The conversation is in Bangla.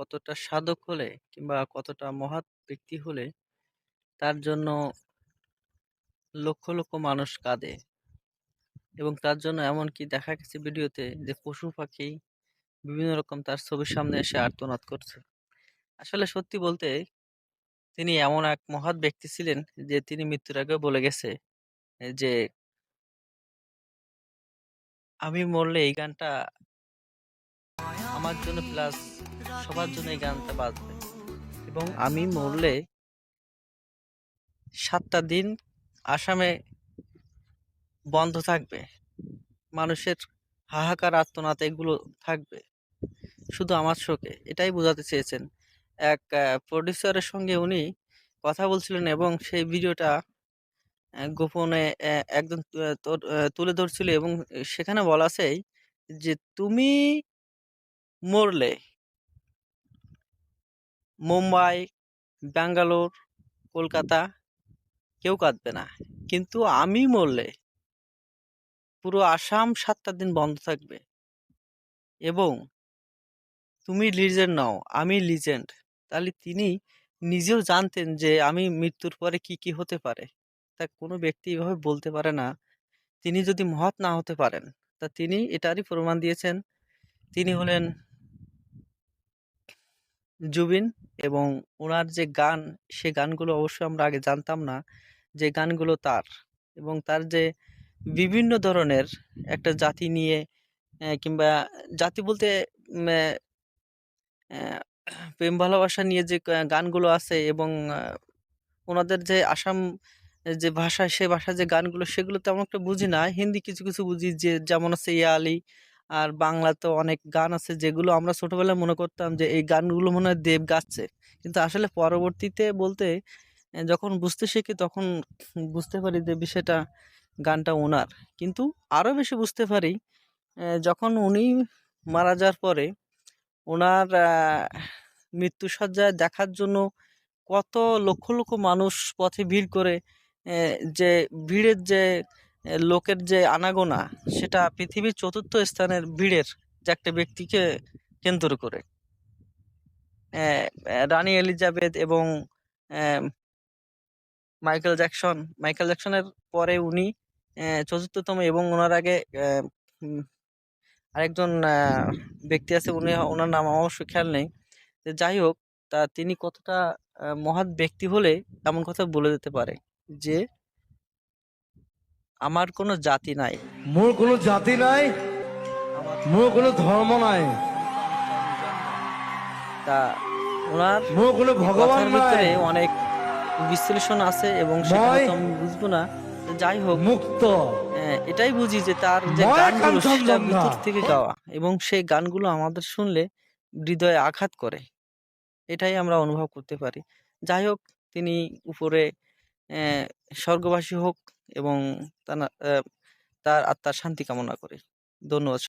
কতটা সাধক হলে কিংবা কতটা মহৎ ব্যক্তি হলে তার জন্য লক্ষ লক্ষ মানুষ কাঁদে। এবং তার জন্য এমনকি দেখা গেছে ভিডিওতে যে পশু পাখি বিভিন্ন রকম তার ছবির সামনে এসে আর্তনাদ করছে। আসলে সত্যি বলতে তিনি এমন এক মহৎ ব্যক্তি ছিলেন যে তিনি মৃত্যুর আগেও বলে গেছে যে আমি মরলে এই গানটা আমার জন্য প্লাস সবার জন্য এই গানটা বাজবে এবং আমি মরলে সাতটা দিন আসামে বন্ধ থাকবে। মানুষের হাহাকার, আর্তনাদ এগুলো থাকবে। শুধু আমার শোকে, এটাই বোঝাতে চেয়েছেন। এক প্রডিউসারের সঙ্গে উনি কথা বলছিলেন এবং সেই ভিডিওটা গোপনে একদম তুলে ধরছিল এবং সেখানে বলা আছে যে, তুমি মরলে মুম্বাই, ব্যাঙ্গালোর, কলকাতা কেউ কাঁদবে না। কিন্তু আমি মরলে পুরো আসাম সাতটা দিন বন্ধ থাকবে। এবং তুমি লিজেন্ড নাও, আমি লিজেন্ড। তাহলে তিনি নিজেও জানতেন যে আমি মৃত্যুর পরে কি কি হতে পারে। তা কোনো ব্যক্তি এভাবে বলতে পারে না। তিনি যদি মহৎ না হতে পারেন, তা তিনি এটারই প্রমাণ দিয়েছেন। তিনি হলেন জুবিন এবং ওনার যে গান, সে গানগুলো অবশ্যই আমরা আগে জানতাম না যে গানগুলো তার এবং তার যে বিভিন্ন ধরনের একটা জাতি নিয়ে কিংবা জাতি বলতে প্রেম ভালোবাসা নিয়ে যে গানগুলো আছে এবং ওনাদের যে আসাম যে ভাষা, সে ভাষার যে গানগুলো, সেগুলো তেমন একটা বুঝি না। হিন্দি কিছু কিছু বুঝি যে যেমন আছে ইয়া আলী আর বাংলাতে অনেক গান আছে যেগুলো আমরা ছোটবেলায় মনে করতাম যে, এই গানগুলো মনে হয় দেব গাচ্ছে। কিন্তু আসলে পরবর্তীতে বলতে যখন বুঝতে শিখি তখন বুঝতে পারি যে, বিষয়টা গানটা ওনার। কিন্তু আরও বেশি বুঝতে পারি যখন উনি মারা যাওয়ার পরে ওনার মৃত্যুসজ্জায় দেখার জন্য কত লক্ষ লক্ষ মানুষ পথে ভিড় করে যে, ভিড়ের যে লোকের যে আনাগোনা, সেটা পৃথিবীর চতুর্থ স্থানের ভিড়ের যে একটা ব্যক্তিকে কেন্দ্র করে। রানী এলিজাবেথ এবং মাইকেল জ্যাকসন, মাইকেল জ্যাকসনের পরে উনি চতুর্থতম এবং ওনার আগে আরেকজন ব্যক্তি আছে, উনি, ওনার নাম আমার অবশ্য খেয়াল নেই। যাই হোক, তা তিনি কতটা মহৎ ব্যক্তি হলে এমন কথা বলে দিতে পারে যে আমার কোনো জাতি নাই। মোর কোনো জাতি নাই মোর কোনো ধৰ্ম নাই। তা ওনার মোৰ কোনো কথার নাই। অনেক বিশ্লেষণ আছে এবং সেটা আমি বুঝব না। যাই হোক মুক্ত। আহ, এটাই বুঝি যে তার যে গানগুলো সেটা। ভিতর থেকে গাওয়া এবং সেই গানগুলো আমাদের শুনলে হৃদয়ে আঘাত করে। এটাই আমরা অনুভব করতে পারি। যাই হোক তিনি উপরে স্বর্গবাসী হোক এবং তার আত্মার শান্তি কামনা করি। ধন্যবাদ।